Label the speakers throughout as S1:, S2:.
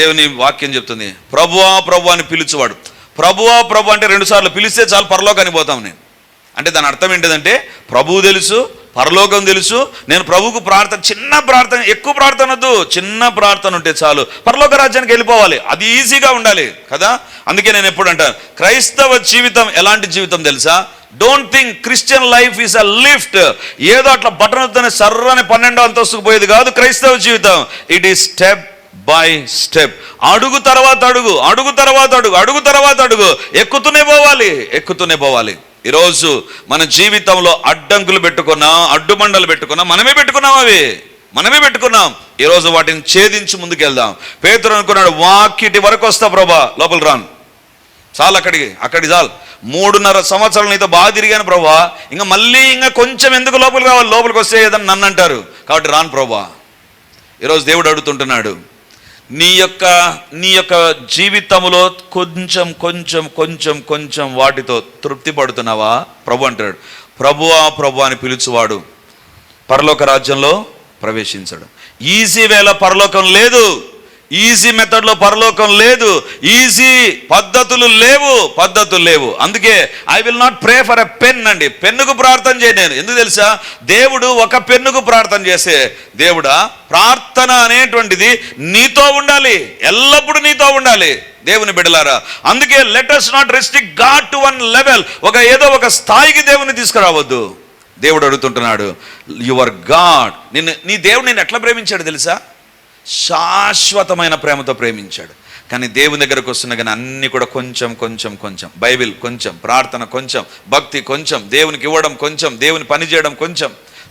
S1: దేవుని వాక్యం చెప్తుంది. ప్రభువా ప్రభు అని పిలుచువాడు. ప్రభువా ప్రభు అంటే రెండు సార్లు పిలిస్తే చాలు పరలోకానికి పోతాం నేను. అంటే దాని అర్థం ఏంటిదంటే ప్రభువు తెలుసు పరలోకం తెలుసు నేను ప్రభువుకు ప్రార్థన చిన్న ప్రార్థన ఎక్కువ ప్రార్థన వద్దు. చిన్న ప్రార్థన ఉంటే చాలు. పరలోక రాజ్యానికి వెళ్ళిపోవాలి. అది ఈజీగా ఉండాలి కదా? అందుకే నేను ఎప్పుడు అంటాను క్రైస్తవ జీవితం ఎలాంటి జీవితం తెలుసా? Don't think Christian life is a lift ఏదో అట్లా బటన్ సర్రని పన్నెండో అంతస్తుకు పోయేది కాదు క్రైస్తవ జీవితం. It is step by step అడుగు తర్వాత అడుగు అడుగు తర్వాత అడుగు అడుగు తర్వాత అడుగు. ఎక్కుతూనే పోవాలి ఎక్కుతూనే పోవాలి. ఈరోజు మన జీవితంలో అడ్డంకులు పెట్టుకున్నా అడ్డుమండలు పెట్టుకున్నాం మనమే పెట్టుకున్నాం అవి. మనమే పెట్టుకున్నాం. ఈరోజు వాటిని ఛేదించి ముందుకెళ్దాం. పేతురు అనుకున్నాడు వాకిటి వరకు వస్తా ప్రభా లోపల రాను. చాలు అక్కడికి అక్కడికి చాలు. మూడున్నర సంవత్సరాలు నీతో బాగా తిరిగాను ప్రభా. ఇంకా మళ్ళీ ఇంకా కొంచెం ఎందుకు లోపలికి రావాలి? లోపలికి వస్తే ఏదని నన్ను అంటారు. కాబట్టి రాను ప్రభా. ఈరోజు దేవుడు అడుగుతుంటున్నాడు. నీ యొక్క నీ యొక్క జీవితంలో కొంచెం కొంచెం కొంచెం కొంచెం వాటితో తృప్తి పడుతున్నావా? ప్రభు అంటాడు ప్రభువా ప్రభు అని పిలుచువాడు. పరలోక రాజ్యంలో ప్రవేశించడు. ఈజీ వేళ పరలోకం లేదు. ఈజీ మెథడ్లో పరలోకం లేదు. ఈజీ పద్ధతులు లేవు పద్ధతులు లేవు. అందుకే I will not pray for a pen అండి. పెన్నుకు ప్రార్థన చేయ నేను. ఎందుకు తెలుసా? దేవుడు ఒక పెన్నుకు ప్రార్థన చేసే దేవుడా ప్రార్థన అనేటువంటిది నీతో ఉండాలి. ఎల్లప్పుడూ నీతో ఉండాలి. దేవుని బిడలారా అందుకే let's not restrict God to one level ఒక ఏదో ఒక స్థాయికి దేవుని తీసుకురావద్దు. దేవుడు అడుగుతుంటున్నాడు యువర్ గాడ్ నిన్ను నీ దేవుడు నేను ఎట్లా ప్రేమించాడు తెలుసా? శాశ్వతమైన ప్రేమతో ప్రేమించాడు. కానీ దేవుని దగ్గరకు వస్తున్న కానీ అన్ని కూడా కొంచెం కొంచెం కొంచెం. బైబిల్ కొంచెం ప్రార్థన కొంచెం భక్తి కొంచెం దేవునికి ఇవ్వడం కొంచెం దేవుని పని చేయడం కొంచెం.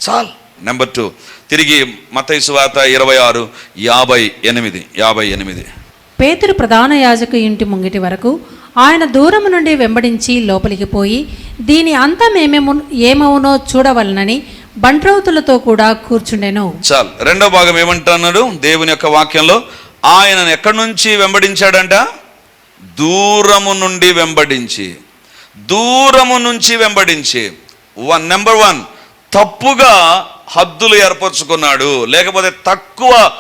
S1: చాలు. నెంబర్ టూ తిరిగి మతయి సువార్త ఇరవై ఆరు యాభై ఎనిమిది యాభై ఎనిమిది.
S2: పేతురు ప్రధాన యాజకు ఇంటి ముంగిటి వరకు ఆయన దూరం నుండి వెంబడించి లోపలికి పోయి దీని అంతమేమేము ఏమవునో చూడవలనని బంట్రౌతులతో కూడా కూర్చుండెను.
S1: చాలు. రెండో భాగం ఏమంటున్నాడు? దేవుని యొక్క వాక్యంలో ఆయనను ఎక్కడి నుంచి వెంబడించాడంట? దూరము నుండి వెంబడించి. దూరము నుంచి వెంబడించి. వన్ నెంబర్ వన్ తప్పుగా హద్దులు ఏర్పరచుకున్నాడు. లేకపోతే తక్కువ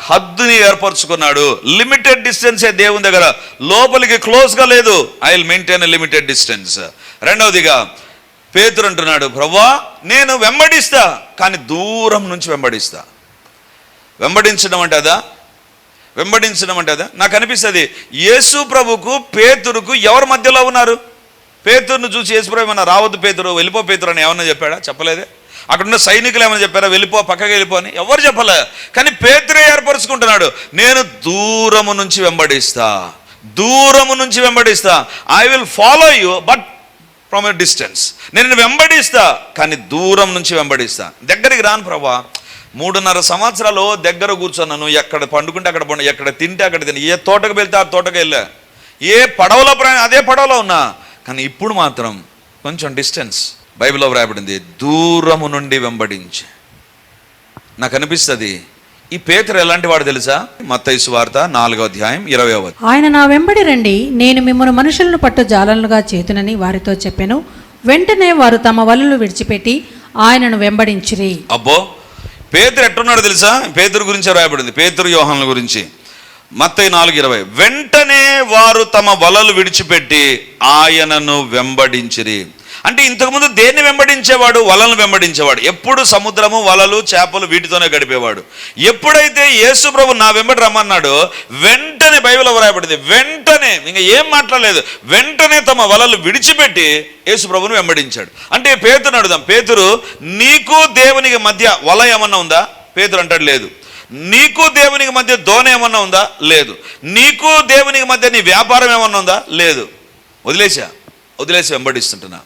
S1: హద్దుని ఏర్పరచుకున్నాడు. లిమిటెడ్ డిస్టెన్సే దేవుని దగ్గర. లోపలికి క్లోజ్గా లేదు. I will maintain limited distance రెండవదిగా పేతురు అంటున్నాడు ప్రభా నేను వెంబడిస్తా కానీ దూరం నుంచి వెంబడిస్తా. వెంబడించడం అంటే అదా? వెంబడించడం అంటే అదా? నాకు అనిపిస్తుంది యేసు ప్రభుకు పేతురుకు ఎవరి మధ్యలో ఉన్నారు? పేతురును చూసి యేసు ప్రభు ఏమన్నా రావద్దు పేతురు వెళ్ళిపో పేతురు అని ఏమన్నా చెప్పాడా? చెప్పలేదే. అక్కడున్న సైనికులు ఏమైనా చెప్పారా? వెళ్ళిపో పక్కకి వెళ్ళిపో అని? ఎవరు చెప్పలే. కానీ పేతురే ఏర్పరచుకుంటున్నాడు నేను దూరము నుంచి వెంబడిస్తా దూరము నుంచి వెంబడిస్తా I will follow you but from a distance నేను వెంబడిస్తా కానీ దూరం నుంచి వెంబడిస్తా. దగ్గరికి రాను ప్రభా మూడున్నర సంవత్సరాలు దగ్గర కూర్చున్నాను. ఎక్కడ పండుకుంటే అక్కడ పండు ఎక్కడ తింటే అక్కడ తిని ఏ తోటకు వెళ్తే ఆ తోటకు వెళ్ళా. ఏ పడవలో ప్రయాణం అదే పడవలో ఉన్నా. కానీ ఇప్పుడు మాత్రం కొంచెం డిస్టెన్స్. బైబిల్లో వ్రాయబడింది దూరము నుండి వెంబడించి. నాకు అనిపిస్తుంది ఈ పేతురు ఎలాంటి వాడు తెలుసా? మత్తయి వార్త నాలుగో అధ్యాయం ఇరవై
S2: ఆయన నా వెంబడి రండి నేను మిమ్మల్ని మనుషులను పట్టు జాలనుగా చేతునని వారితో చెప్పాను. వెంటనే వారు తమ వలలు విడిచిపెట్టి ఆయనను వెంబడించిరి.
S1: అబ్బో పేతురు ఎట్టున్నాడు తెలుసా? పేతురు గురించి రాయబడింది. పేతురు యోహానుల గురించి. మత్తయి నాలుగు ఇరవై. వెంటనే వారు తమ వలలు విడిచిపెట్టి ఆయనను వెంబడించిరి. అంటే ఇంతకుముందు దేన్ని వెంబడించేవాడు? వలలను వెంబడించేవాడు. ఎప్పుడు సముద్రము వలలు చేపలు వీటితోనే గడిపేవాడు. ఎప్పుడైతే యేసు ప్రభు నా వెంబడి రమ్మన్నాడో వెంటనే బైబిల్ వ్రాయబడింది. వెంటనే ఇంకా ఏం మాట్లాడలేదు. వెంటనే తమ వలలు విడిచిపెట్టి యేసు ప్రభును వెంబడించాడు. అంటే పేతురు అడుదాం పేతురు నీకు దేవునికి మధ్య వల ఏమన్నా ఉందా? పేతురు అంటాడు లేదు. నీకు దేవునికి మధ్య దోణ ఏమన్నా ఉందా? లేదు. నీకు దేవునికి మధ్య నీ వ్యాపారం ఏమన్నా ఉందా? లేదు. వదిలేసా? వదిలేసి వెంబడిస్తుంటున్నా.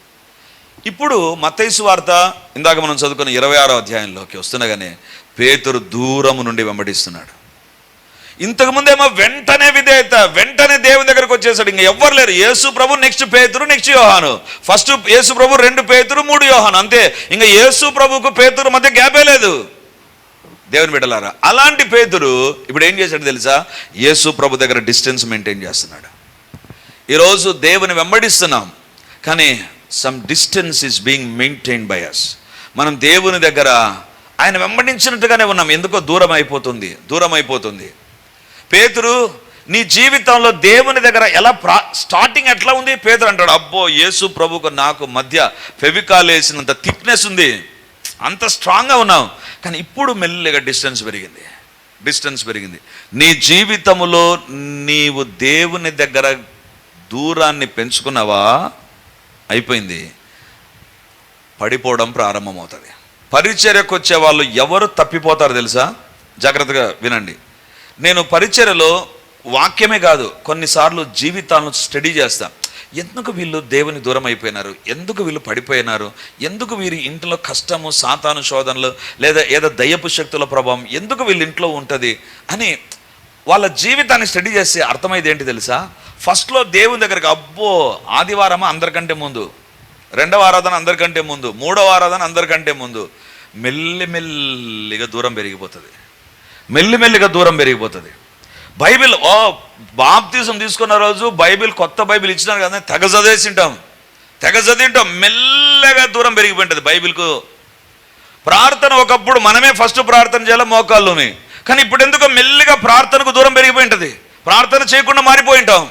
S1: ఇప్పుడు మత్తైసు వార్త ఇందాక మనం చదువుకున్న ఇరవై ఆరో అధ్యాయంలోకి వస్తుండగానే పేతురు దూరము నుండి వెంబడిస్తున్నాడు. ఇంతకుముందేమో వెంటనే విధేయత వెంటనే దేవుని దగ్గరకు వచ్చేసాడు. ఇంకా ఎవ్వరు లేరు. యేసు ప్రభు next Pethuru next Yohanu. First Yesu ప్రభు రెండు పేతురు మూడు యోహాను. అంతే. ఇంకా యేసు ప్రభుకు పేతురు మధ్య గ్యాపే లేదు. దేవుని బిడ్డలారా అలాంటి పేతురు ఇప్పుడు ఏం చేశాడు తెలుసా? యేసు ప్రభు దగ్గర డిస్టెన్స్ మెయింటైన్ చేస్తున్నాడు. ఈరోజు దేవుని వెంబడిస్తున్నాం. కానీ some distance is being maintain by us మనం దేవుని దగ్గర ఆయన వెంబడించినట్టుగానే ఉన్నాం. ఎందుకో దూరం అయిపోతుంది దూరం అయిపోతుంది పేతురు నీ జీవితంలో దేవుని దగ్గర ఎలా ప్రా స్టార్టింగ్ ఎట్లా ఉంది? పేతురు అంటాడు అబ్బో యేసు ప్రభుకు నాకు మధ్య ఫెవికాల్ వేసినంత థిక్నెస్ ఉంది. అంత స్ట్రాంగ్గా ఉన్నావు కానీ ఇప్పుడు మెల్లిగా డిస్టెన్స్ పెరిగింది. డిస్టెన్స్ పెరిగింది. నీ జీవితంలో నీవు దేవుని దగ్గర దూరాన్ని పెంచుకున్నావా? అయిపోయింది. పడిపోవడం ప్రారంభమవుతుంది. పరిచర్యకు వచ్చే వాళ్ళు ఎవరు తప్పిపోతారు తెలుసా? జాగ్రత్తగా వినండి. నేను పరిచర్యలో వాక్యమే కాదు కొన్నిసార్లు జీవితాలను స్టడీ చేస్తాను ఎందుకు వీళ్ళు దేవుని దూరం అయిపోయినారు? ఎందుకు వీళ్ళు పడిపోయినారు? ఎందుకు వీరి ఇంట్లో కష్టము సాతాను శోధనలు లేదా ఏదో దయ్యపు శక్తుల ప్రభావం ఎందుకు వీళ్ళ ఇంట్లో ఉంటుంది? అని వాళ్ళ జీవితాన్ని స్టడీ చేస్తే అర్థమైంది ఏంటి తెలుసా? ఫస్ట్లో దేవుని దగ్గరికి అబ్బో ఆదివారమా అందరికంటే ముందు. రెండవ ఆరాధన అందరికంటే ముందు. మూడవ ఆరాధన అందరికంటే ముందు. మెల్లిమెల్లిగా దూరం పెరిగిపోతుంది. మెల్లిమెల్లిగా దూరం పెరిగిపోతుంది. బైబిల్ ఓ బాప్తీసం తీసుకున్న రోజు బైబిల్ కొత్త బైబిల్ ఇచ్చినారు కదా తెగ చదివేసింటాం. తెగ చదివింటాం. మెల్లగా దూరం పెరిగిపోయింటుంది బైబిల్కు. ప్రార్థన ఒకప్పుడు మనమే ఫస్ట్ ప్రార్థన చేయాలి మోకాళ్ళుని? కానీ ఇప్పుడు ఎందుకో మెల్లిగా ప్రార్థనకు దూరం పెరిగిపోయి ఉంటుంది. ప్రార్థన చేయకుండా మారిపోయి ఉంటాం.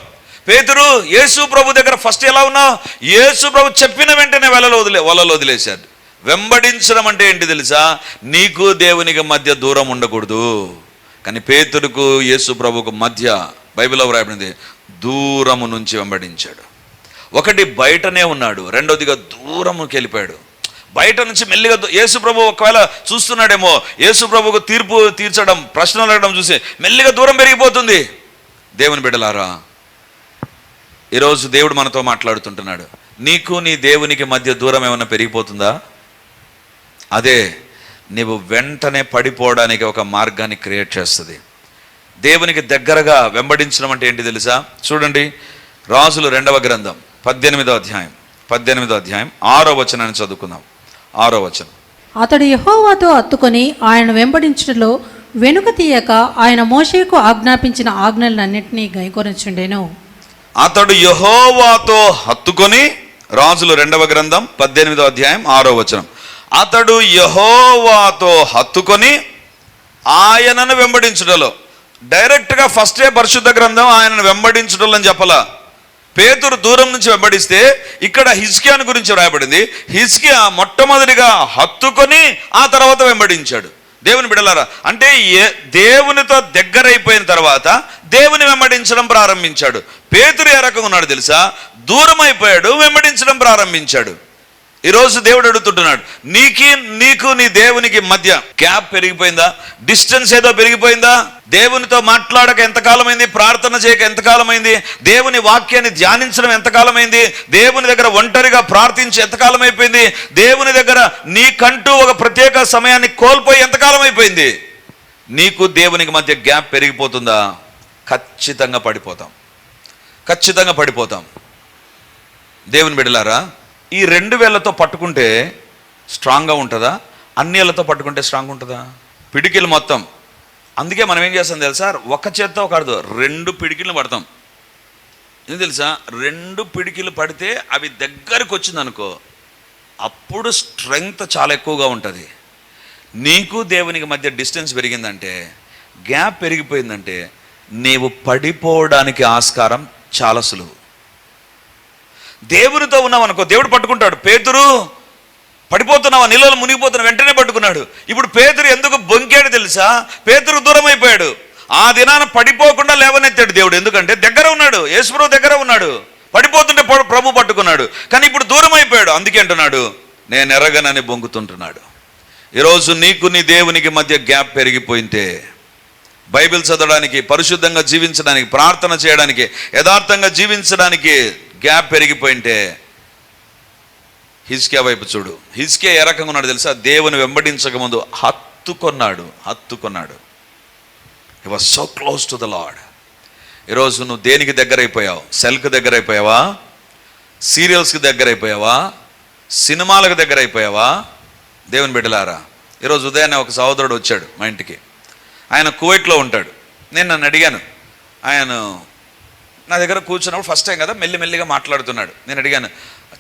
S1: పేతురు యేసు ప్రభు దగ్గర ఫస్ట్ ఎలా ఉన్నావు యేసు ప్రభు చెప్పిన వెంటనే వలలో వదిలే వలలో వదిలేశాడు. వెంబడించడం అంటే ఏంటి తెలుసా? నీకు దేవునికి మధ్య దూరం ఉండకూడదు. కానీ పేతురుకు యేసు ప్రభుకు మధ్య బైబిల్లో వ్రాయబడింది దూరము నుంచి వెంబడించాడు. ఒకటి బయటనే ఉన్నాడు రెండోదిగా దూరముకి వెళ్ళిపోయాడు. బయట నుంచి మెల్లిగా యేసు ప్రభు ఒకవేళ చూస్తున్నాడేమో యేసు ప్రభుకు తీర్పు తీర్చడం ప్రశ్నలు అడగడం చూసి మెల్లిగా దూరం పెరిగిపోతుంది. దేవుని బిడ్డలారా ఈరోజు దేవుడు మనతో మాట్లాడుతుంటున్నాడు. నీకు నీ దేవునికి మధ్య దూరం ఏమైనా పెరిగిపోతుందా? అదే నీవు వెంటనే పడిపోవడానికి ఒక మార్గాన్ని క్రియేట్ చేస్తుంది. దేవునికి దగ్గరగా వెంబడించడం అంటే ఏంటి తెలుసా? చూడండి రాజులు రెండవ గ్రంథం పద్దెనిమిదో అధ్యాయం పద్దెనిమిదో అధ్యాయం ఆరో వచనాన్ని చదువుకుందాం. ఆరో వచనం.
S2: అతడు యెహోవాతో అత్తుకొని ఆయన వెంబడించుటలో వెనుక తీయక ఆయన మోషేకు ఆజ్ఞాపించిన ఆజ్ఞలన్నింటినీ గైకొనచుండెను.
S1: అతడు యహోవాతో హత్తుకొని రాజులు రెండవ గ్రంథం పద్దెనిమిదో అధ్యాయం ఆరో వచనం. అతడు యహోవాతో హత్తుకొని ఆయనను వెంబడించుటలో. డైరెక్ట్గా ఫస్టే పరిశుద్ధ గ్రంథం ఆయనను వెంబడించుటలో అని చెప్పలా? పేతురు దూరం నుంచి వెంబడిస్తే ఇక్కడ హిస్కియాను గురించి రాయబడింది హిస్కియా మొట్టమొదటిగా హత్తుకొని ఆ తర్వాత వెంబడించాడు. దేవుని బిడలారా అంటే ఏ దేవునితో దగ్గరైపోయిన తర్వాత దేవుని వెంబడించడం ప్రారంభించాడు. పేతురు ఏ రకంగా ఉన్నాడు తెలుసా? దూరం అయిపోయాడు వెంబడించడం ప్రారంభించాడు. ఈరోజు దేవుడు అడుగుతుంటున్నాడు నీకి నీకు నీ దేవునికి మధ్య గ్యాప్ పెరిగిపోయిందా? డిస్టెన్స్ ఏదో పెరిగిపోయిందా? దేవునితో మాట్లాడక ఎంతకాలమైంది? ప్రార్థన చేయక ఎంతకాలమైంది? దేవుని వాక్యాన్ని ధ్యానించడం ఎంతకాలమైంది? దేవుని దగ్గర ఒంటరిగా ప్రార్థించి ఎంతకాలం అయిపోయింది దేవుని దగ్గర నీకంటూ ఒక ప్రత్యేక సమయాన్ని కోల్పోయి ఎంతకాలం అయిపోయింది నీకు దేవునికి మధ్య గ్యాప్ పెరిగిపోతుందా? ఖచ్చితంగా పడిపోతాం. ఖచ్చితంగా పడిపోతాం. దేవుని బిడలారా ఈ రెండు వేళ్ళతో పట్టుకుంటే స్ట్రాంగ్గా ఉంటుందా? అన్ని పట్టుకుంటే స్ట్రాంగ్ ఉంటుందా? పిడికిలు మొత్తం. అందుకే మనం ఏం చేస్తాం తెలుసా? ఒక చేత్తో ఒకరిదో రెండు పిడికిలు పడతాం. ఏం తెలుసా? రెండు పిడికిలు పడితే అవి దగ్గరికి వచ్చింది అనుకో అప్పుడు స్ట్రెంగ్త్ చాలా ఎక్కువగా ఉంటుంది. నీకు దేవునికి మధ్య డిస్టెన్స్ పెరిగిందంటే గ్యాప్ పెరిగిపోయిందంటే నీవు పడిపోవడానికి ఆస్కారం చాలా సులువు. దేవునితో ఉన్నామనుకో దేవుడు పట్టుకుంటాడు. పేతురు పడిపోతున్నావా నీళ్ళలో మునిగిపోతున్నా వెంటనే పట్టుకున్నాడు. ఇప్పుడు పేతురు ఎందుకు బొంకాడు తెలుసా? పేతురు దూరం అయిపోయాడు ఆ దినాన పడిపోకుండా లేవనెత్తాడు దేవుడు. ఎందుకంటే దగ్గర ఉన్నాడు. యేసుప్రభు దగ్గర ఉన్నాడు. పడిపోతుంటే ప్రభు పట్టుకున్నాడు. కానీ ఇప్పుడు దూరం అయిపోయాడు అందుకే అంటున్నాడు నేను ఎరగనని బొంగుతుంటున్నాడు. ఈరోజు నీకు నీ దేవునికి మధ్య గ్యాప్ పెరిగిపోయింటే బైబిల్ చదవడానికి పరిశుద్ధంగా జీవించడానికి ప్రార్థన చేయడానికి యథార్థంగా జీవించడానికి గ్యాప్ పెరిగిపోయింటే హిజ్కియా వైపు చూడు. హిజ్కియా ఏ రకంగా ఉన్నాడు తెలుసా? దేవుని వెంబడించక ముందు హత్తుకొన్నాడు హత్తుకొన్నాడు. He was so close to the Lord ఈరోజు నువ్వు దేనికి దగ్గర అయిపోయావు సెల్కి దగ్గర అయిపోయావా సీరియల్స్కి దగ్గర అయిపోయావా సినిమాలకు దగ్గర అయిపోయావా దేవుని బిడ్డలారా ఈరోజు ఉదయాన్నే ఒక సహోదరుడు వచ్చాడు మా ఇంటికి. ఆయన కువైట్లో ఉంటాడు. నేను నన్ను అడిగాను ఆయన నా దగ్గర కూర్చున్నప్పుడు ఫస్ట్ టైం కదా మెల్లిమెల్లిగా మాట్లాడుతున్నాడు. నేను అడిగాను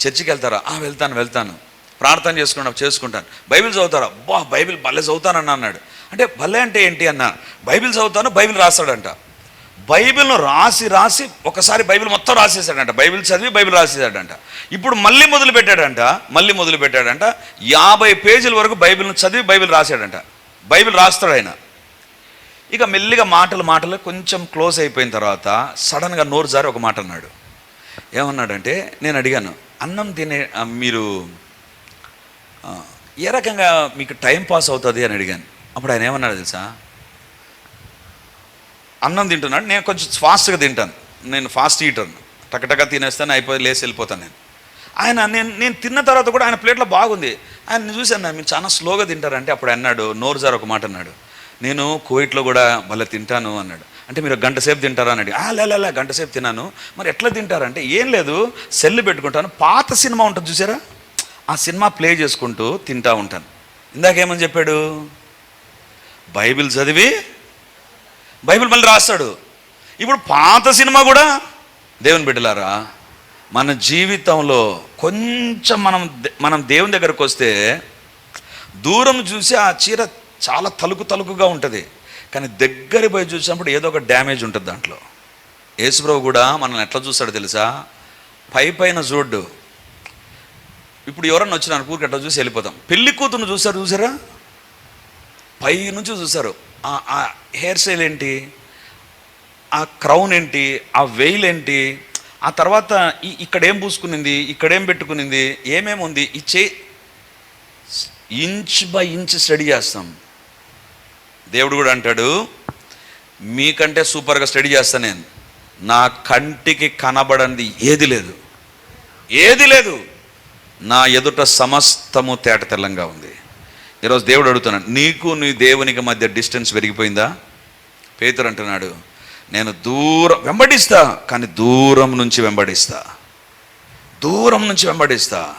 S1: చర్చికి వెళ్తారా? "ఆ, వెళ్తాను వెళ్తాను. ప్రార్థన చేసుకున్నా చేసుకుంటాను. బైబిల్ చదువుతారా? బా బైబిల్ భలే చదువుతానన్నా అన్నాడు. అంటే భలే అంటే ఏంటి అన్న? బైబిల్ చదువుతాను బైబిల్ రాస్తాడంట. బైబిల్ను రాసి రాసి ఒకసారి బైబిల్ మొత్తం రాసేసాడంట బైబిల్ చదివి బైబిల్ రాసేసాడంట ఇప్పుడు మళ్ళీ మొదలు పెట్టాడంట మళ్ళీ మొదలు పెట్టాడంట. యాభై పేజీల వరకు బైబిల్ను చదివి బైబిల్ రాశాడంట. బైబిల్ రాస్తాడు ఆయన. ఇక మెల్లిగా మాటలు మాటలు కొంచెం క్లోజ్ అయిపోయిన తర్వాత సడన్గా నోరు జారి ఒక మాట అన్నాడు. ఏమన్నాడంటే నేను అడిగాను అన్నం తినే మీరు ఏ రకంగా మీకు టైం పాస్ అవుతుంది? అని అడిగాను. అప్పుడు ఆయన ఏమన్నాడు తెలుసా? అన్నం తింటున్నాడు నేను కొంచెం ఫాస్ట్గా తింటాను నేను ఫాస్ట్ ఈటర్ను టకటక తినేస్తాను అయిపోయి లేచి వెళ్ళిపోతాను నేను. ఆయన నేను నేను తిన్న తర్వాత కూడా ఆయన ప్లేట్లో బాగుంది. ఆయన చూశాను మీరు చాలా స్లోగా తింటారంటే? అప్పుడు అన్నాడు నోరు జార్ ఒక మాట అన్నాడు. నేను కోవిట్లో కూడా మళ్ళీ తింటాను అన్నాడు. అంటే మీరు గంట సేపు తింటారా అన్నాడు "ఆ, లే గంట సేపు తిన్నాను. మరి ఎట్లా తింటారంటే ఏం లేదు సెల్ పెట్టుకుంటాను. పాత సినిమా ఉంటుంది చూసారా? ఆ సినిమా ప్లే చేసుకుంటూ తింటా ఉంటాను. ఇందాకేమని చెప్పాడు? బైబిల్ చదివి బైబిల్ మళ్ళీ రాస్తాడు. ఇప్పుడు పాత సినిమా కూడా దేవుని బిడ్డలారా మన జీవితంలో కొంచెం మనం మనం దేవుని దగ్గరకు వస్తే దూరం చూసి ఆ చీర చాలా తలుకు తలుకుగా ఉంటుంది. కానీ దగ్గర పోయి చూసినప్పుడు ఏదో ఒక డ్యామేజ్ ఉంటుంది దాంట్లో. యేసుప్రభు కూడా మనల్ని ఎట్లా చూస్తాడో తెలుసా? పై పైన చూడ్డు ఇప్పుడు ఎవరన్నా వచ్చిన ఊరికి ఎట్లా చూసి వెళ్ళిపోతాం. పెళ్ళి కూతురు చూసారు చూసారా? పై నుంచి చూసారు. ఆ- హెయిర్ స్టైల్ ఏంటి? ఆ క్రౌన్ ఏంటి? ఆ వెయిల్ ఏంటి? ఆ తర్వాత ఈ ఇక్కడ పూసుకునింది? ఇక్కడేం పెట్టుకునింది? ఏమేమి ఉంది ఈ చే ఇంచ్ బై ఇంచ్ స్టడీ చేస్తాం. దేవుడు కూడా అంటాడు మీకంటే సూపర్గా స్టడీ చేస్తాను నేను. నా కంటికి కనబడంది ఏది లేదు. ఏది లేదు. నా ఎదుట సమస్తము తేట తెల్లంగా ఉంది. ఈరోజు దేవుడు అడుగుతున్నాడు నీకు నీ దేవునికి మధ్య డిస్టెన్స్ పెరిగిపోయిందా? పేతురు అంటున్నాడు నేను దూరం వెంబడిస్తా కానీ దూరం నుంచి వెంబడిస్తా. దూరం నుంచి వెంబడిస్తా.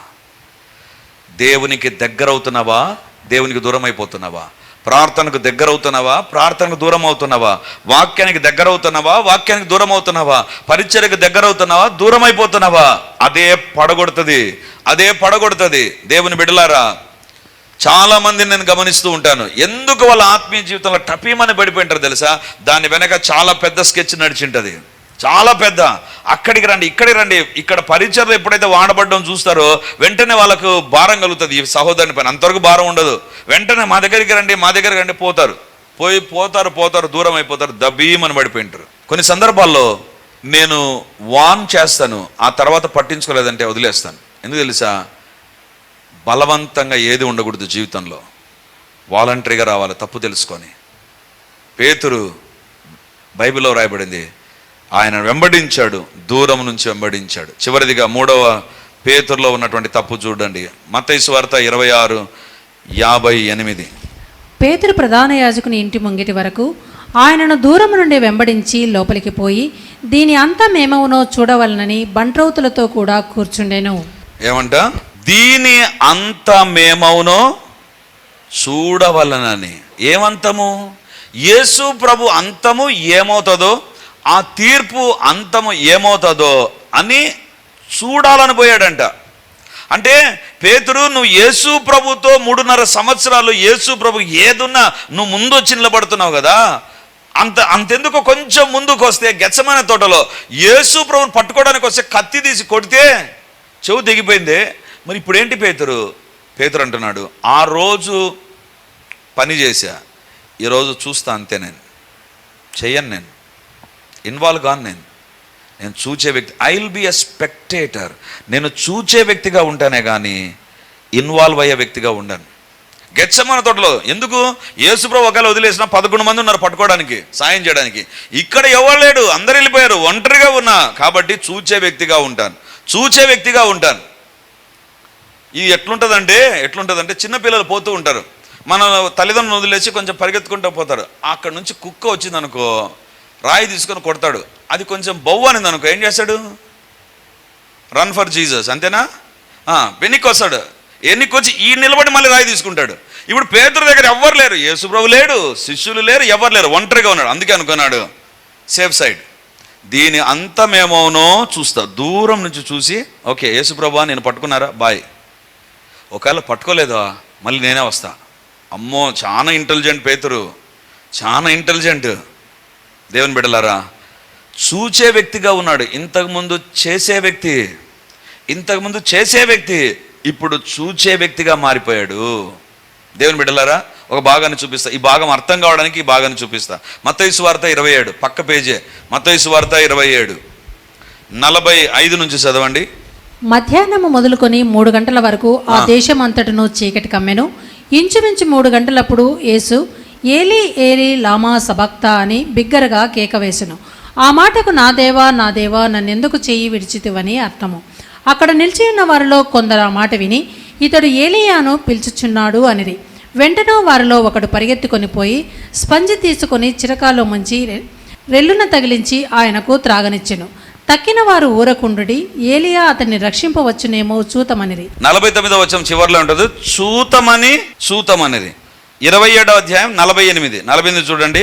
S1: దేవునికి దగ్గర అవుతున్నావా దేవునికి దూరం అయిపోతున్నావా ప్రార్థనకు దగ్గర అవుతున్నావా ప్రార్థనకు దూరం అవుతున్నావా వాక్యానికి దగ్గర అవుతున్నావా వాక్యానికి దూరం అవుతున్నావా పరిచర్యకు దగ్గర అవుతున్నావా దూరం అయిపోతున్నావా అదే పడగొడుతుంది. అదే పడగొడుతుంది. దేవుని బిడలారా చాలామందిని నేను గమనిస్తూ ఉంటాను. ఎందుకు వాళ్ళ ఆత్మీయ జీవితంలో టపీమని పడిపోయింటారు తెలుసా? దాని వెనక చాలా పెద్ద స్కెచ్ నడిచింటది. చాలా పెద్ద. అక్కడికి రండి ఇక్కడికి రండి. ఇక్కడ పరిచర్లు ఎప్పుడైతే వాడబడ్డం చూస్తారో వెంటనే వాళ్ళకు భారం కలుగుతుంది. ఈ సహోదరుని పైన అంతవరకు భారం ఉండదు. వెంటనే మా దగ్గరికి రండి మా దగ్గరికి రండి పోతారు. పోయి పోతారు పోతారు దూరం అయిపోతారు దబీమని పడిపోయింటారు. కొన్ని సందర్భాల్లో నేను వాన్ చేస్తాను ఆ తర్వాత పట్టించుకోలేదంటే వదిలేస్తాను. ఎందుకు తెలుసా? బలవంతంగా ఏది ఉండకూడదు జీవితంలో. వాలంటరీగా రావాలి తప్పు తెలుసుకొని. పేతురు బైబిల్లో రాయబడింది ఆయన వెంబడించాడు దూరం నుంచి వెంబడించాడు. చివరిదిగా మూడవ పేతురులో ఉన్నటువంటి తప్పు చూడండి. మత్తయి వార్త ఇరవై ఆరు యాభై ఎనిమిది.
S2: పేతురు ప్రధాన యాజకుని ఇంటి ముంగిటి వరకు ఆయనను దూరం నుండి వెంబడించి లోపలికి పోయి దీని అంతమేమవునో చూడవలనని బంట్రౌతులతో కూడా కూర్చుండెను.
S1: ఏమంట? దీని అంతమేమవునో చూడవలనని. ఏమంతము? యేసు ప్రభు అంతము ఏమవుతుందో ఆ తీర్పు అంతము ఏమవుతుందో అని చూడాలని పోయాడంట అంటే పేతురు నువ్వు యేసు ప్రభుతో మూడున్నర సంవత్సరాలు యేసు ప్రభు ఏదున్నా నువ్వు ముందు వచ్చి నిలబడుతున్నావు కదా. అంత అంతెందుకు? కొంచెం ముందుకు వస్తే గెచ్చమైన తోటలో యేసు ప్రభుని పట్టుకోవడానికి వస్తే కత్తి తీసి కొడితే చెవు దిగిపోయింది మరి ఇప్పుడేంటి పేతురు? పేతురు అంటున్నాడు ఆ రోజు పని చేశా. ఈరోజు చూస్తా అంతే నేను. చెయ్యను నేను. ఇన్వాల్వ్ కాను నేను. నేను చూచే వ్యక్తి I will be a spectator నేను చూచే వ్యక్తిగా ఉంటానే కానీ ఇన్వాల్వ్ అయ్యే వ్యక్తిగా ఉండను. గెచ్చమన తోటలో ఎందుకు? యేసుప్రభు ఒకవేళ వదిలేసిన పదకొండు మంది ఉన్నారు పట్టుకోవడానికి సాయం చేయడానికి. ఇక్కడ ఎవరు లేడు? అందరు వెళ్ళిపోయారు ఒంటరిగా ఉన్నా. కాబట్టి చూచే వ్యక్తిగా ఉంటాను. చూచే వ్యక్తిగా ఉంటాను. ఇది ఎట్లుంటుందంటే ఎట్లుంటుందంటే చిన్నపిల్లలు పోతూ ఉంటారు. మన తల్లిదండ్రులు వదిలేసి కొంచెం పరిగెత్తుకుంటూ పోతారు. అక్కడ నుంచి కుక్క వచ్చింది అనుకో రాయి తీసుకొని కొడతాడు. అది కొంచెం బొవ్వు అనింది అనుకో. ఏం చేస్తాడు? రన్ ఫర్ జీసస్ అంతేనా? వెనక్కి వస్తాడు. ఎన్నికి వచ్చి ఈ నిలబడి మళ్ళీ రాయి తీసుకుంటాడు. ఇప్పుడు పేదరు దగ్గర ఎవ్వరు లేరు. యేసుప్రభు లేడు శిష్యులు లేరు ఎవరు లేరు. ఒంటరిగా ఉన్నాడు. అందుకే అనుకున్నాడు. Safe side. దీని అంతమేమోనో చూస్తా. దూరం నుంచి చూసి ఓకే యేసుప్రభు నేను పట్టుకున్నారా? బాయ్. ఒకవేళ పట్టుకోలేదా? మళ్ళీ నేనే వస్తా. అమ్మో చాలా ఇంటెలిజెంట్ పేతురు. చాలా ఇంటెలిజెంట్. దేవుని బిడ్డలారా చూచే వ్యక్తిగా ఉన్నాడు. ఇంతకుముందు చేసే వ్యక్తి ఇంతకుముందు చేసే వ్యక్తి ఇప్పుడు చూచే వ్యక్తిగా మారిపోయాడు. దేవుని బిడ్డలారా ఒక భాగాన్ని చూపిస్తా. ఈ భాగం అర్థం కావడానికి ఈ భాగాన్ని చూపిస్తా. మత్తయి వార్త ఇరవై ఏడు పక్క పేజే. మత్తయి వార్త ఇరవై ఏడు. నలభై ఐదు నుంచి చదవండి.
S2: మధ్యాహ్నము మొదలుకొని మూడు గంటల వరకు ఆ దేశం అంతటను చీకటి కమ్మెను. ఇంచుమించు మూడు గంటలప్పుడు యేసు ఏలి ఏలి లామా సబక్త అని బిగ్గరగా కేక వేసెను. ఆ మాటకు నా దేవా నా దేవా నన్నెందుకు చెయ్యి విడిచితివని అర్థము. అక్కడ నిలిచి ఉన్న వారిలో కొందరు ఆ మాట విని ఇతడు ఏలియాను పిలుచుచున్నాడు అనిది వెంటనే వారిలో ఒకడు పరిగెత్తుకొని పోయి స్పంజి తీసుకొని చిరకాలో ముంచి రెల్లున తగిలించి ఆయనకు త్రాగనిచ్చెను. తక్కిన వారు ఊరకుండుడి ఏలియా అతన్ని రక్షింపవచ్చునేమో చూతమనిది
S1: నలభై తొమ్మిదో వచ్చం చివరిలో ఉంటుంది చూతమని చూతమనేది ఇరవై ఏడో అధ్యాయం నలభై ఎనిమిది. నలభై ఎనిమిది చూడండి.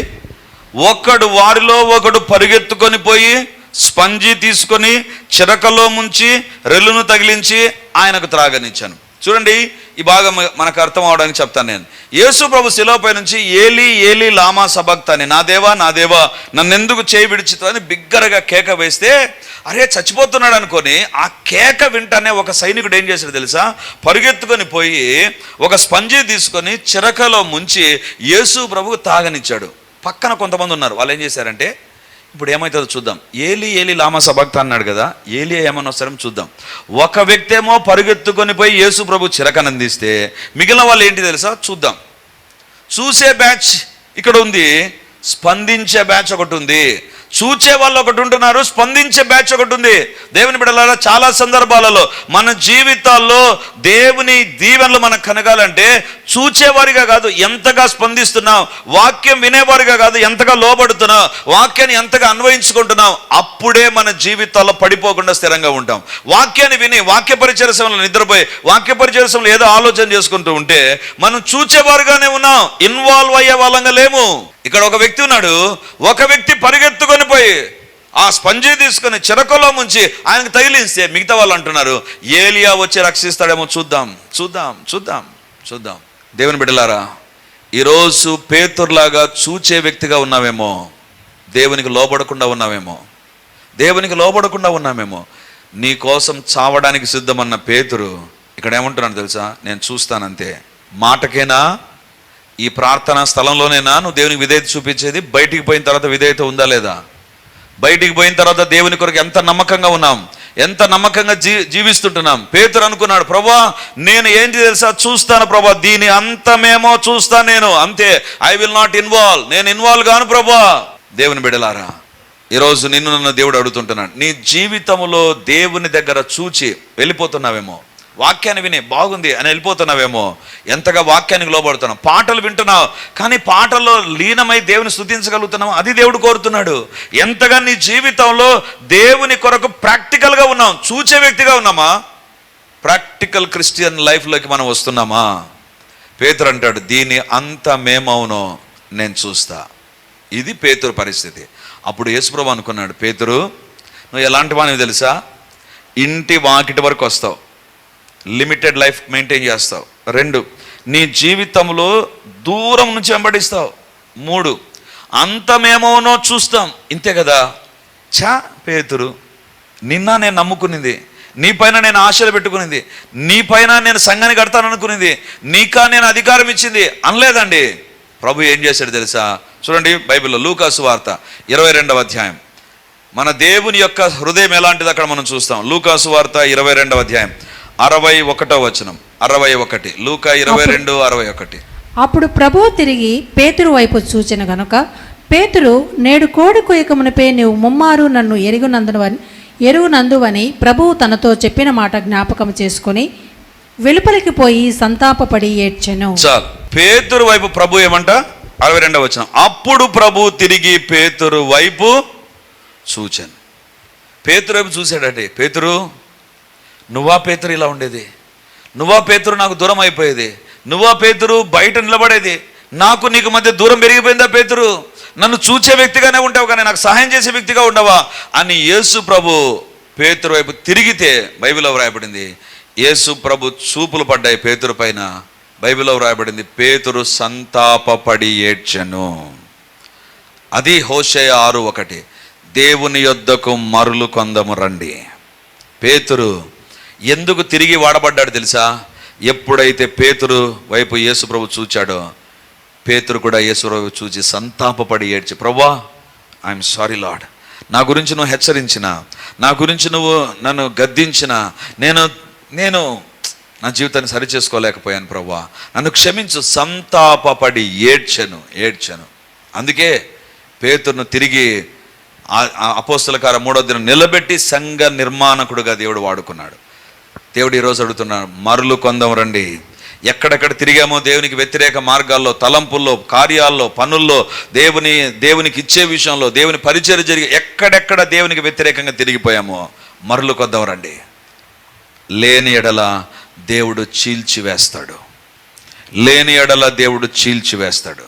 S1: ఒకడు వారిలో ఒకడు పరిగెత్తుకొని పోయి స్పంజి తీసుకొని చిరకలో ముంచి రెల్లును తగిలించి ఆయనకు త్రాగనిచ్చాను. చూడండి ఈ భాగం మనకు అర్థం అవడానికి చెప్తాను నేను. యేసు ప్రభు శిలోపై నుంచి ఏలి ఏలి లామా సబక్త అని నా దేవా నా దేవా నన్నెందుకు చేయి విడిచితో అని బిగ్గరగా కేక వేస్తే అరే చచ్చిపోతున్నాడు అనుకొని ఆ కేక వింటానే ఒక సైనికుడు ఏం చేశాడు తెలుసా? పరుగెత్తుకొని పోయి ఒక స్పంజి తీసుకొని చిరకలో ముంచి యేసు ప్రభువు తాగనిచ్చాడు. పక్కన కొంతమంది ఉన్నారు. వాళ్ళు ఏం చేశారంటే ఇప్పుడు ఏమవుతుందో చూద్దాం. ఏలి ఏలి లామ సభక్త అన్నాడు కదా ఏలి ఏమన్నా సరే చూద్దాం. ఒక వ్యక్తి ఏమో పరుగెత్తుకొని పోయి యేసు ప్రభు చిరకనందిస్తే మిగిలిన వాళ్ళు ఏంటి తెలుసా? చూద్దాం. చూసే బ్యాచ్ ఇక్కడ ఉంది స్పందించే బ్యాచ్ ఒకటి ఉంది. చూచే వాళ్ళు ఒకటి ఉంటున్నారు స్పందించే బ్యాచ్ ఒకటి ఉంది. దేవుని బిడ్డలారా చాలా సందర్భాలలో మన జీవితాల్లో దేవుని దీవెనలు మనకు కనగాలంటే చూచేవారిగా కాదు ఎంతగా స్పందిస్తున్నాం వాక్యం వినేవారిగా కాదు ఎంతగా లోబడుతున్నాం వాక్యాన్ని ఎంతగా అన్వయించుకుంటున్నాం అప్పుడే మన జీవితాల్లో పడిపోకుండా స్థిరంగా ఉంటాం. వాక్యాన్ని విని వాక్య పరిచయ సమయంలో నిద్రపోయి వాక్య పరిచయ సమయంలో ఏదో ఆలోచన చేసుకుంటూ ఉంటే మనం చూచేవారుగానే ఉన్నాం ఇన్వాల్వ్ అయ్యే వాళ్ళంగా లేము. ఇక్కడ ఒక వ్యక్తి ఉన్నాడు. ఒక వ్యక్తి పరిగెత్తుకొని పోయి ఆ స్పంజీ తీసుకొని చిరకలో ముంచి ఆయనకు తగిలిస్తే మిగతా వాళ్ళు అంటున్నారు ఏలియా వచ్చి రక్షిస్తాడేమో చూద్దాం చూద్దాం చూద్దాం చూద్దాం. దేవుని బిడ్డలారా ఈరోజు పేతుర్లాగా చూచే వ్యక్తిగా ఉన్నావేమో దేవునికి లోబడకుండా ఉన్నావేమో దేవునికి లోబడకుండా ఉన్నామేమో నీ కోసం చావడానికి సిద్ధమన్న పేతురు ఇక్కడ ఏమంటున్నాను తెలుసా? నేను చూస్తానంతే. మాటకేనా? ఈ ప్రార్థనా స్థలంలోనేనా నువ్వు దేవునికి విధేయత చూపించేది? బయటికి పోయిన తర్వాత విధేయత ఉందా లేదా? బయటికి పోయిన తర్వాత దేవుని కొరకు ఎంత నమ్మకంగా ఉన్నాం? ఎంత నమ్మకంగా జీ జీవిస్తుంటున్నాం? పేతురు అనుకున్నాడు ప్రభా నేను ఏంటి తెలుసా? చూస్తాను ప్రభా దీని అంతమేమో చూస్తాను నేను. అంతే ఐ విల్ నాట్ ఇన్వాల్వ్ నేను ఇన్వాల్వ్ కాను ప్రభా. దేవుని బిడలారా ఈరోజు నిన్ను నన్ను దేవుడు అడుగుతుంటున్నాడు. నీ జీవితంలో దేవుని దగ్గర చూచి వెళ్ళిపోతున్నావేమో? వాక్యాన్ని విని బాగుంది అని వెళ్ళిపోతున్నావేమో. ఎంతగా వాక్యానికి లోబడుతున్నావు. పాటలు వింటున్నావు కానీ పాటల్లో లీనమై దేవుని స్థుతించగలుగుతున్నావు. అది దేవుడు కోరుతున్నాడు. ఎంతగా నీ జీవితంలో దేవుని కొరకు ప్రాక్టికల్గా ఉన్నాం చూచే వ్యక్తిగా ఉన్నామా? ప్రాక్టికల్ క్రిస్టియన్ లైఫ్లోకి మనం వస్తున్నామా? పేతురు అంటాడు దీని అంతమేమవునో నేను చూస్తా. ఇది పేతురు పరిస్థితి. అప్పుడు యేసుప్రభు అనుకున్నాడు పేతురు నువ్వు ఎలాంటి వాడివి తెలుసా? ఇంటి వాకిటి వరకు వస్తావు. లిమిటెడ్ లైఫ్ మెయింటైన్ చేస్తావు. రెండు నీ జీవితంలో దూరం నుంచి వెంబడిస్తావు. మూడు అంతమేమోనో చూస్తాం. ఇంతే కదా? చా పేతురు నిన్న నేను నమ్ముకునింది. నీ పైన నేను ఆశలు పెట్టుకునింది. నీ పైన నేను సంఘాన్ని కడతాను నీకా నేను అధికారం ఇచ్చింది. అనలేదండి. ప్రభు ఏం చేశాడు తెలుసా? చూడండి బైబిల్లో లూకాసు వార్త ఇరవై రెండవ అధ్యాయం. మన దేవుని యొక్క హృదయం ఎలాంటిది అక్కడ మనం చూస్తాం. లూకాసు వార్త ఇరవై రెండవ అధ్యాయం. అరవై ఒకటో వచనం. అరవై ఒకటి. లూకా ఇరవై రెండు అరవై ఒకటి.
S2: అప్పుడు ప్రభువు తిరిగి పేతురు వైపు చూచిన గనుక పేతురు నేడు కోడి కుయకమునిపై నీవు ముమ్మారు నన్ను ఎరుగునందువని ఎరుగునందువని ప్రభువు తనతో చెప్పిన మాట జ్ఞాపకం చేసుకొని వెలుపలికి పోయి సంతాపపడి ఏడ్చెను.
S1: చాలు. పేతురు వైపు ప్రభు ఏమంట? అరవై రెండవ వచనం. అప్పుడు ప్రభు తిరిగి పేతురు వైపు చూచాను. పేతురు వైపు చూశాడంటే పేతురు నువ్వా పేతురు ఇలా ఉండేది? నువ్వా పేతురు నాకు దూరం అయిపోయేది? నువ్వా పేతురు బయట నిలబడేది? నాకు నీకు మధ్య దూరం పెరిగిపోయిందా పేతురు? నన్ను చూచే వ్యక్తిగానే ఉంటావు కానీ నాకు సహాయం చేసే వ్యక్తిగా ఉండవా? అని యేసు ప్రభు పేతురు వైపు తిరిగితే బైబిల్లో వ్రాయబడింది. యేసు ప్రభు చూపులు పడ్డాయి పేతురు పైన. బైబిల్లో వ్రాయబడింది పేతురు సంతాపపడి ఏడ్చను. అది హోషయ ఆరు ఒకటి. దేవుని యొద్దకు మరులు కొందము రండి. పేతురు ఎందుకు తిరిగి వాడబడ్డాడు తెలుసా? ఎప్పుడైతే పేతురు వైపు యేసుప్రభు చూచాడో పేతురు కూడా యేసుప్రభు చూచి సంతాపపడి ఏడ్చి ప్రభా ఐఎమ్ సారీ లాడ్ నా గురించి నువ్వు హెచ్చరించిన నా గురించి నువ్వు నన్ను గద్దించిన నేను నేను నా జీవితాన్ని సరి చేసుకోలేకపోయాను ప్రభా. నన్ను క్షమించు సంతాపపడి ఏడ్చెను ఏడ్చను. అందుకే పేతురును తిరిగి ఆ- ఆ అపోస్తలకార మూడో దినం నిలబెట్టి సంఘ నిర్మాణకుడుగా దేవుడు వాడుకున్నాడు. దేవుడు ఈరోజు అడుగుతున్నాడు మరలు కొందం రండి. ఎక్కడెక్కడ తిరిగామో దేవునికి వ్యతిరేక మార్గాల్లో తలంపుల్లో కార్యాల్లో పనుల్లో దేవుని దేవునికి ఇచ్చే విషయంలో దేవుని పరిచయం జరిగి ఎక్కడెక్కడ దేవునికి వ్యతిరేకంగా తిరిగిపోయామో మరులు కొద్దాం రండి. లేని ఎడల దేవుడు చీల్చివేస్తాడు లేని ఎడల దేవుడు చీల్చివేస్తాడు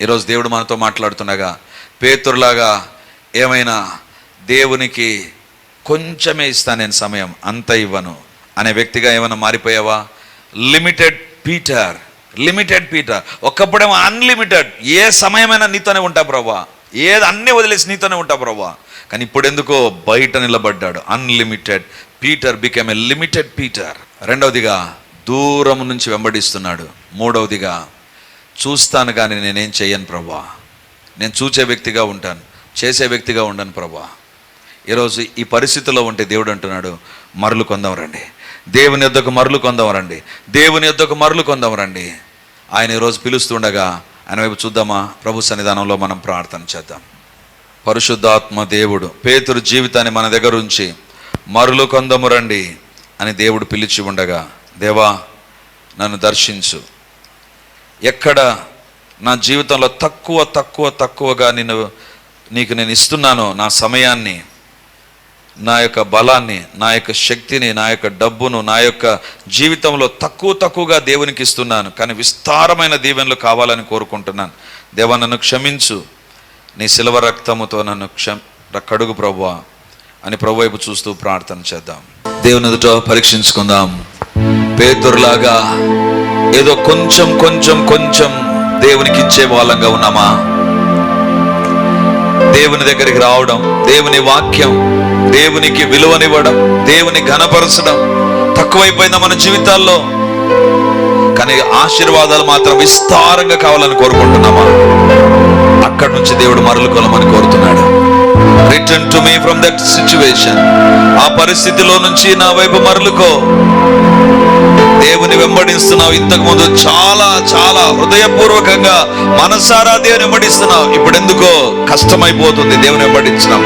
S1: ఈరోజు దేవుడు మనతో మాట్లాడుతుండగా పేతురులాగా ఏమైనా దేవునికి కొంచెమే ఇస్తా నేను సమయం అంత ఇవ్వను. అనే వ్యక్తిగా ఏమైనా మారిపోయావా? లిమిటెడ్ పీటర్ లిమిటెడ్ పీటర్ ఒకప్పుడేమో అన్లిమిటెడ్ ఏ సమయమైనా నీతోనే ఉంటా ప్రభా ఏది అన్నీ వదిలేసి నీతోనే ఉంటా ప్రభా కానీ ఇప్పుడు ఎందుకో బయట నిలబడ్డాడు. Unlimited Peter became a limited Peter రెండవదిగా దూరం నుంచి వెంబడిస్తున్నాడు. మూడవదిగా చూస్తాను కానీ నేనేం చేయను ప్రభా నేను చూచే వ్యక్తిగా ఉంటాను. చేసే వ్యక్తిగా ఉండను ప్రభా ఈరోజు ఈ పరిస్థితిలో ఉంటే దేవుడు అంటున్నాడు మరలు కొందాం రండి. దేవుని యొద్దకు మరలు కొందాం రండి దేవుని యొద్దకు మరలు కొందాం రండి ఆయన ఈరోజు పిలుస్తుండగా ఆయన వైపు చూద్దామా? ప్రభు సన్నిధానంలో మనం ప్రార్థన చేద్దాం. పరిశుద్ధాత్మ దేవుడు పేతురు జీవితాన్ని మన దగ్గర ఉంచి మరులు కొందము రండి అని దేవుడు పిలిచి ఉండగా దేవా నన్ను దర్శించు. ఎక్కడ నా జీవితంలో తక్కువ తక్కువ తక్కువగా నేను నీకు నేను ఇస్తున్నానో నా సమయాన్ని నా యొక్క బలాన్ని నా యొక్క శక్తిని నా యొక్క డబ్బును నా యొక్క జీవితంలో తక్కువ తక్కువగా దేవునికి ఇస్తున్నాను. కానీ విస్తారమైన దీవెనలు కావాలని కోరుకుంటున్నాను. దేవ నన్ను క్షమించు. నీ శిలవ రక్తముతో నన్ను క్షమ కడుగు ప్రభువా అని ప్రభు వైపు చూస్తూ ప్రార్థన చేద్దాం. దేవుని ఎదుట పరీక్షించుకుందాం. పేతురులాగా ఏదో కొంచెం కొంచెం కొంచెం దేవునికి ఇచ్చే వాళ్ళంగా ఉన్నామా? దేవుని దగ్గరికి రావడం దేవుని వాక్యం దేవునికి విలువనివ్వడం దేవుని ఘనపరచడం తక్కువైపోయిందా మన జీవితాల్లో. కానీ ఆశీర్వాదాలు మాత్రం విస్తారంగా కావాలని కోరుకుంటున్నామా? అక్కడి నుంచి దేవుడు మరలుకోవాలని కోరుతున్నాడు. Return to me from that situation ఆ పరిస్థితిలో నుంచి నా వైపు మరలుకో. దేవుని వెంబడిస్తున్నావు. ఇంతకు ముందు చాలా చాలా హృదయపూర్వకంగా మనసారా దేవుని వెంబడిస్తున్నావు. ఇప్పుడు ఎందుకో కష్టమైపోతుంది దేవుని వెంబడించడం.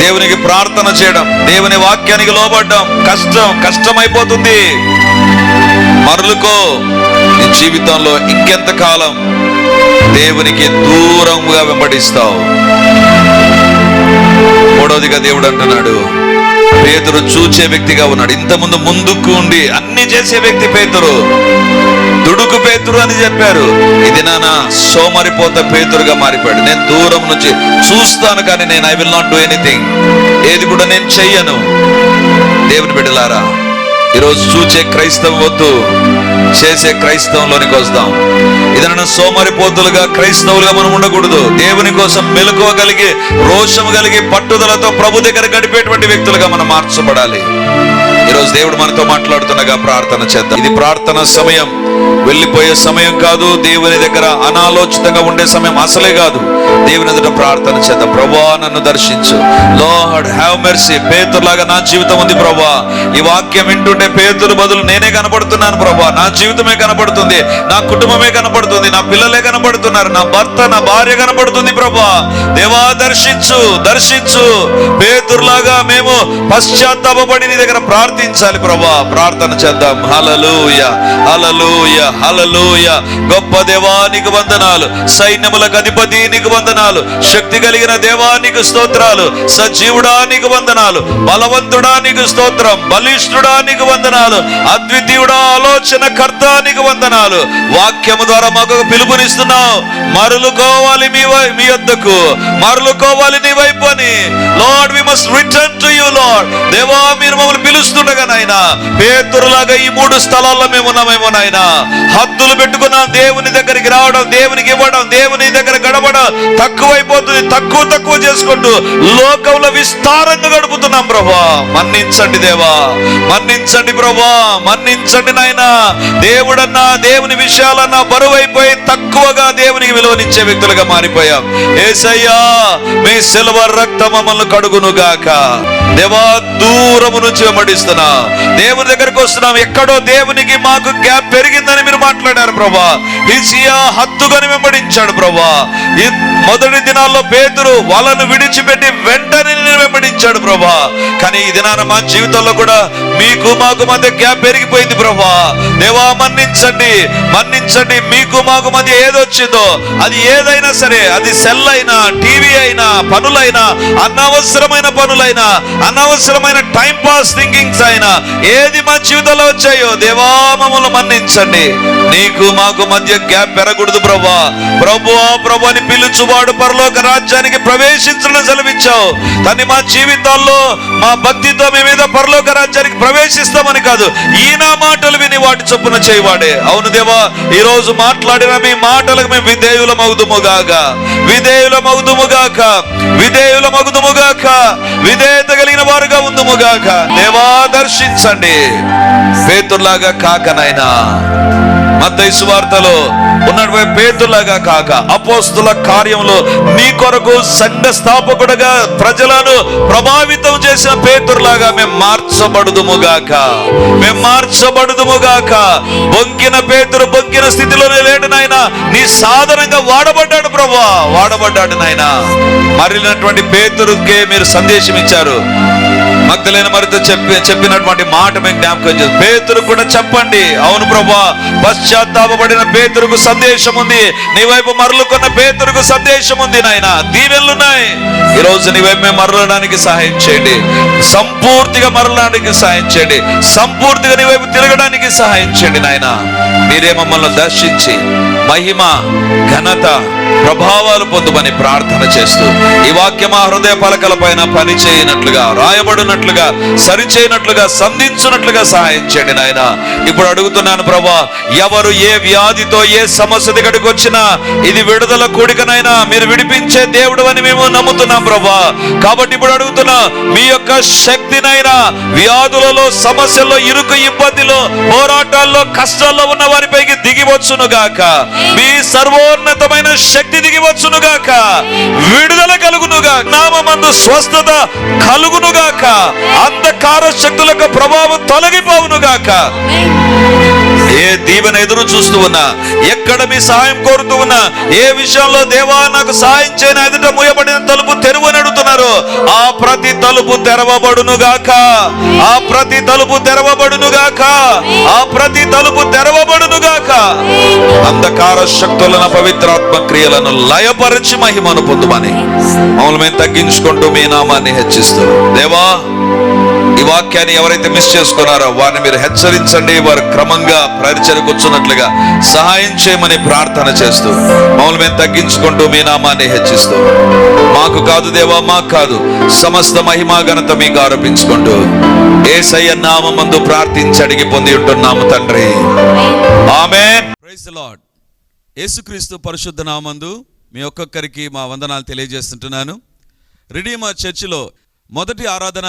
S1: దేవునికి ప్రార్థన చేయడం దేవుని వాక్యానికి లోబడ్డం కష్టం కష్టమైపోతుంది. మరలుకో. నీ జీవితంలో ఇంకెంత కాలం దేవునికి దూరంగా వెంబడిస్తావు. మూడవదిగా దేవుడు అంటున్నాడు. పేతురు చూచే వ్యక్తిగా ఉన్నాడు. ఇంతకుముందు ముందుకు ఉండి అన్ని చేసే వ్యక్తి పేతురు. దుడుకు పేతురు అని చెప్పారు. ఇది నాన్న సోమరిపోత పేతురుగా మారిపోయాడు. నేను దూరం నుంచి చూస్తాను కానీ నేను I will not do anything. ఏది కూడా నేను చెయ్యను. దేవుని బిడ్డలారా ఈరోజు చూచే క్రైస్తవం వద్దు చేసే క్రైస్తవంలోనికి వస్తాం. ఇదన సోమరిపోతులుగా క్రైస్తవులుగా మనం ఉండకూడదు. దేవుని కోసం మెలకువగలిగి రోషం కలిగి పట్టుదలతో ప్రభు దగ్గర గడిపేటువంటి వ్యక్తులుగా మనం మార్చబడాలి. ఈరోజు దేవుడు మనతో మాట్లాడుతుండగా ప్రార్థన చేద్దాం. ఇది ప్రార్థన సమయం. వెళ్ళిపోయే సమయం కాదు. దేవుని దగ్గర అనాలోచితంగా ఉండే సమయం అసలే కాదు. దేవుని ఎదుట ప్రార్థన చేద్దాం. ప్రభా నన్ను దర్శించు. లార్డ్ హ్యావ్ మెర్సీ పేతులాగా నా జీవితం ఉంది ప్రభా ఈ వాక్యం వింటుంటే పేతురు బదులు నేనే కనబడుతున్నాను ప్రభా. నా జీవితమే కనబడుతుంది నా కుటుంబమే కనబడుతుంది నా పిల్లలే కనబడుతున్నారు నా భర్త నా భార్య కనబడుతుంది ప్రభా. దేవా దర్శించు దర్శించు. పేతురులాగా మేము పశ్చాత్తాపడి నీ దగ్గర ప్రార్థించాలి ప్రభా. ప్రార్థన చేద్దాం. హలలుయ హలలుయ హలలుయ గొప్ప దేవానికి వందనాలు సైన్యములకు అధిపతి నీకు వందనాలు శక్తి కలిగిన దేవానికి స్తోత్రాలు సజీవుడా నీకు వందనాలు బలవంతుడా నీకు స్తోత్రం బలిష్ఠుడా నీకు వందనాలు. అద్వితీయుడ ఆలోచన కర్త నీకు వందనాలు. వాక్యము ద్వారా మాకు ఒక పిలుపునిస్తున్నావు. మరులుకోవాలి మీ మీ వద్దకు మరలుకోవాలి నీ వైపు అని. Lord we must return to you Lord దేవా మీరు మమ్మల్ని పిలుస్తుండగా నాయన. పేతురులాగా ఈ మూడు స్థలాల్లో మేము ఉన్నామేమో నాయన. హద్దులు పెట్టుకున్నాం దేవుని దగ్గరికి రావడం దేవునికి ఇవ్వడం దేవుని దగ్గర గడపడం తక్కువైపోతుంది తక్కువ తక్కువ చేసుకుంటూ లోకంలో విస్తారంగా గడుపుతున్నాం ప్రభా. మన్నించండి దేవా. మన్నించండి. ప్రభా మన్నించండి నాయన. దేవుడన్నా దేవుని విషయాలన్నా బరువైపోయి తక్కువగా దేవునికి విలువనిచ్చే వ్యక్తులుగా మారిపోయాం. ఏసయ్యా మీ సిల్వర్ రక్త మమ్మల్ని కడుగును గాక దేవా దూరము నుంచి వెంబడిస్తున్నా. దేవుని దగ్గరకు వస్తున్నాం. ఎక్కడో దేవునికి మాకు గ్యాప్ పెరిగిందని మీరు మాట్లాడారు ప్రభా. హిజియా హత్తుగని వెంబడించాడు ప్రభా. మొదటి దినాల్లో పేతురు వాళ్ళను విడిచిపెట్టి వెంటనే వెంబడించాడు ప్రభా. కానీ ఈ దినాన మా జీవితంలో కూడా మీకు మాకు మధ్య గ్యాప్ పెరిగిపోయింది ప్రభా. దేవా మన్నించండి మన్నించండి. మీకు మాకు మధ్య ఏదొచ్చిందో అది ఏదైనా సరే అది సెల్ అయినా టీవీ అయినా పనులైనా అనవసరమైన పనులైనా అనవసరమైన టైం పాస్ థింకింగ్స్ అయినా ఏది మా జీవితంలో వచ్చాయో దేవా మమ్మల్ని మన్నించండి. నీకు మాకు మధ్య గ్యాప్ పెరగకూడదు ప్రభా. ప్రభు ప్రభు అని వాడు పరలోక రాజ్యానికి ప్రవేశించడం సెలవిచ్చావు? కానీ మా జీవితాల్లో మా భక్తితో మీద పరలోక రాజ్యానికి ప్రవేశిస్తామని కాదు ఈయన మాటలు విని వాటి చొప్పున చేయవాడే. అవును దేవా ఈ రోజు మాట్లాడిన మీ మాటలకు మేము విధేయుల మగుదుముగాక విధేయుల మగుదుముగాక విధేయుల మగుదుముగాక విధేయత కలిగిన వారుగా ఉందుముగాక. దేవా దర్శించండి. పేతుల్లాగా కాకనైనా మత్తయి వార్తలో ఉన్నటువంటి పేతులాగా కాక అపోస్తుల కార్యంలో నీ కొరకు సంఘ స్థాపకుడుగా ప్రజలను ప్రభావితం చేసిన పేతురులాగా మేము మార్చబడుదుముగాక మేము మార్చబడుదుముగాక బొంకిన పేతురు బొంకిన స్థితిలోనే లేడు నాయన. నీ సాధనంగా వాడబడ్డాడు ప్రభా. వాడబడ్డాడు నాయన. మరలినటువంటి పేతురుకే మీరు సందేశం ఇచ్చారు. మగ్ధలేని మరితో చెప్పి చెప్పినటువంటి మాట మేము జ్ఞాపకం చేస్తాం. పేతురు కూడా చెప్పండి. అవును ప్రభా పశ్చాత్తాపడిన పేతురుకు సందేశం ఉంది. నీ వైపు మరలుకున్న పేతురుకు సందేశం ఉంది నాయన. దీవెళ్ళున్నాయి ఈ రోజు నీ వైపు మేము మరలడానికి సహాయం చేయండి. సంపూర్తిగా మరలడానికి సహాయం చేయండి. సంపూర్తిగా నీ వైపు తిరగడానికి సహాయం చేయండి నాయన. మీరే మమ్మల్ని దర్శించి మహిమ ఘనత ప్రభావాలు పొందుమని ప్రార్థన చేస్తూ ఈ వాక్యం ఆ హృదయ పలకల పైన పనిచేయనట్లుగా రాయబడినట్లుగా సరిచేయనట్లుగా సంధించినట్లుగా సహాయం చేయండి నాయన. ఇప్పుడు అడుగుతున్నాను ప్రభా ఎవరు ఏ వ్యాధితో ఏ సమస్య దగ్గరికి వచ్చినా ఇది విడుదల కూడికనైనా మీరు విడిపించే దేవుడు అని మేము నమ్ముతున్నాం ప్రభా. కాబట్టి ఇప్పుడు అడుగుతున్నా మీ యొక్క శక్తినైనా వ్యాధులలో సమస్యల్లో ఇరుకు ఇబ్బందిలో పోరాటాల్లో కష్టాల్లో ఉన్న వారిపైకి దిగివచ్చును గాక మీ సర్వోన్నతమైన శక్తి దిగివచ్చును గాక విడుదల కలుగును గాక నామందు స్వస్థత కలుగును గాక అంధకార శక్తులకు ప్రభావం తొలగిపోవును గాక ఏ దీవెన ఎదురు చూస్తూ ఉన్నా ఎక్కడ మీ సహాయం కోరుతూ ఉన్నా ఏ విషయంలో దేవా నాకు సహాయం చేయని ఎదుట ముయబడిన తలుపు తెరువు అని అడుగుతున్నారు ఆ ప్రతి తలుపు తెరవబడును గాక ఆ ప్రతి తలుపు తెరవబడును గాక ఆ ప్రతి తలుపు తెరవబడును గాక అంధకార శక్తులను పవిత్రాత్మ క్రియలను లయపరిచి మహిమను పొందుమని. మమ్మల్ని మేము తగ్గించుకుంటూ మీ నామాన్ని హెచ్చిస్తూ దేవా ఈ వాక్యాన్ని ఎవరైతే మిస్ చేసుకున్నారో వారిని మీరు హెచ్చరించండి. వారు క్రమంగా పరిచయకు వచ్చినట్లుగా సహాయం చేయమని ప్రార్థన చేస్తూ మమ్మల్ని మేము తగ్గించుకుంటూ మీ నామాన్ని హెచ్చిస్తూ మాకు కాదు దేవా మాకు కాదు సమస్త మహిమా ఘనత మీకు ఆరోపించుకుంటూ ఏసయ్య నామందు ప్రార్థించి అడిగి పొంది ఉంటున్నాము తండ్రి.
S3: ఆమె యేసుక్రీస్తు పరిశుద్ధ నామందు మీ ఒక్కొక్కరికి మా వందనాలు తెలియజేస్తుంటున్నాను. రిడీమా చర్చిలో మొదటి ఆరాధన